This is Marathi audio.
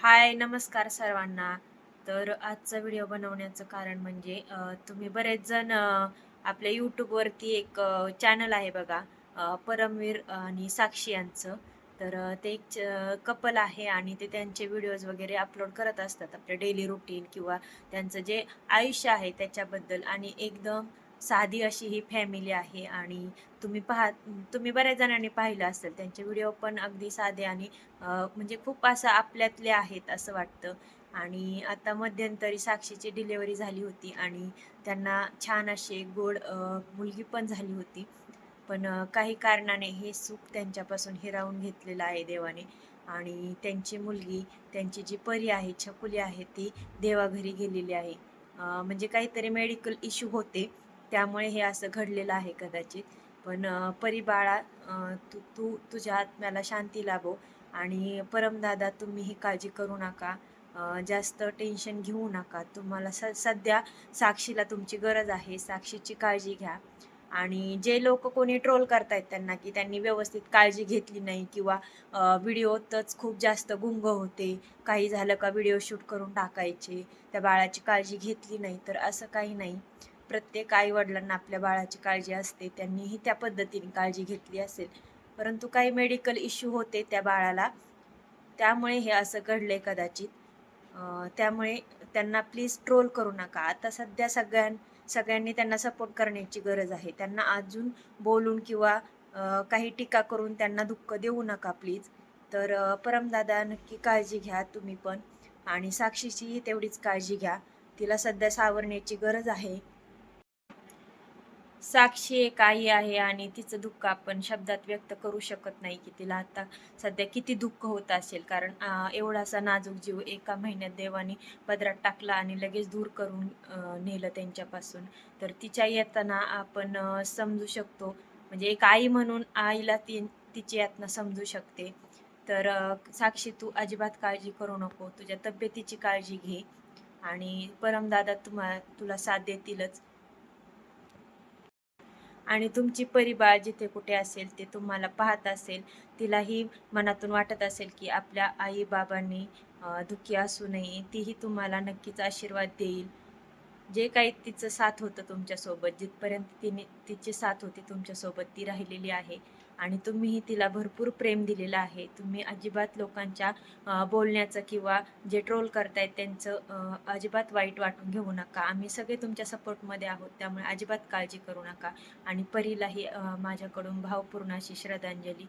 हाय नमस्कार सर्वांना. तर आजचा व्हिडिओ बनवण्याचं कारण म्हणजे तुम्ही बरेच जण आपल्या यूट्यूबवरती एक चॅनल आहे बघा परमवीर आणि साक्षी यांचं. तर ते एक कपल आहे आणि ते त्यांचे व्हिडिओज वगैरे अपलोड करत असतात आपल्या डेली रुटीन किंवा त्यांचं जे आयुष्य आहे त्याच्याबद्दल. आणि एकदम साधी अशी ही फॅमिली आहे आणि तुम्ही पाहा तुम्ही बऱ्याच जणांनी पाहिलं असेल त्यांचे व्हिडिओ पण अगदी साधे आणि म्हणजे खूप असं आपल्यातले आहेत असं वाटतं. आणि आता मध्यंतरी साक्षीची डिलेवरी झाली होती आणि त्यांना छान असे गोड मुलगी पण झाली होती. पण काही कारणाने हे सुख त्यांच्यापासून हिरावून घेतलेलं आहे देवाने. आणि त्यांची मुलगी त्यांची जी परी आहे छकुली आहे ती देवाघरी गेलेली आहे. म्हणजे काहीतरी मेडिकल इश्यू होते. त्यामुळे हे असं घडलेलं आहे कदाचित. पण परिबाळा तू तू तुझ्या आत्म्याला शांती लाभो आणि परमदादा तुम्ही ही काळजी करू नका. जास्त टेन्शन घेऊ नका. तुम्हाला स सध्या साक्षीला तुमची गरज आहे. साक्षीची काळजी घ्या. आणि जे लोक कोणी ट्रोल करतायत त्यांना की त्यांनी व्यवस्थित काळजी घेतली नाही किंवा व्हिडिओतच खूप जास्त गुंग होते. काही झालं का व्हिडिओ शूट करून टाकायचे. त्या बाळाची काळजी घेतली नाही तर असं काही नाही. प्रत्येक आईवडिलांना आपल्या बाळाची काळजी असते त्यांनीही त्या पद्धतीने काळजी घेतली असेल. परंतु काही मेडिकल इश्यू होते त्या बाळाला त्यामुळे हे असं घडलंय कदाचित. त्यामुळे त्यांना प्लीज ट्रोल करू नका. आता सध्या सगळ्यां सगळ्यांनी त्यांना सपोर्ट करण्याची गरज आहे. त्यांना अजून बोलून किंवा काही टीका करून त्यांना दुःख देऊ नका प्लीज तर परमदादा नक्की काळजी घ्या तुम्ही पण. आणि साक्षीचीही तेवढीच काळजी घ्या. तिला सध्या सावरण्याची गरज आहे. साक्षी एक आई आहे आणि तिचं दुःख आपण शब्दात व्यक्त करू शकत नाही की तिला आता सध्या किती दुःख होत असेल. कारण एवढासा नाजूक जीव एका महिन्यात देवाने पदरात टाकला आणि लगेच दूर करून नेलं त्यांच्यापासून. तर तिच्या येताना आपण समजू शकतो. म्हणजे एक आई म्हणून आईला ती तिची यातना समजू शकते. तर साक्षी तू अजिबात काळजी करू नको. तुझ्या तब्येतीची काळजी घे. आणि परमदादा तुम्हा तुला साथ देतीलच. आणि तुमची परिबाळ जिथे कुठे असेल ते तुम्हाला पाहत असेल तिलाही मनातून वाटत असेल की आपल्या आई बाबांनी दुःखी असू नये तीही तुम्हाला नक्कीच आशीर्वाद देईल. जे काही तिचं साथ होतं तुमच्यासोबत जिथपर्यंत तिने तिची साथ होती तुमच्यासोबत ती राहिलेली आहे. आणि तुम्हीही तिला भरपूर प्रेम दिलेलं आहे. तुम्ही अजिबात लोकांच्या बोलण्याचं किंवा जे ट्रोल करतायत त्यांचं अजिबात वाईट वाटून घेऊ नका. आम्ही सगळे तुमच्या सपोर्टमध्ये आहोत त्यामुळे अजिबात काळजी करू नका. आणि परीलाही माझ्याकडून भावपूर्ण अशी श्रद्धांजली.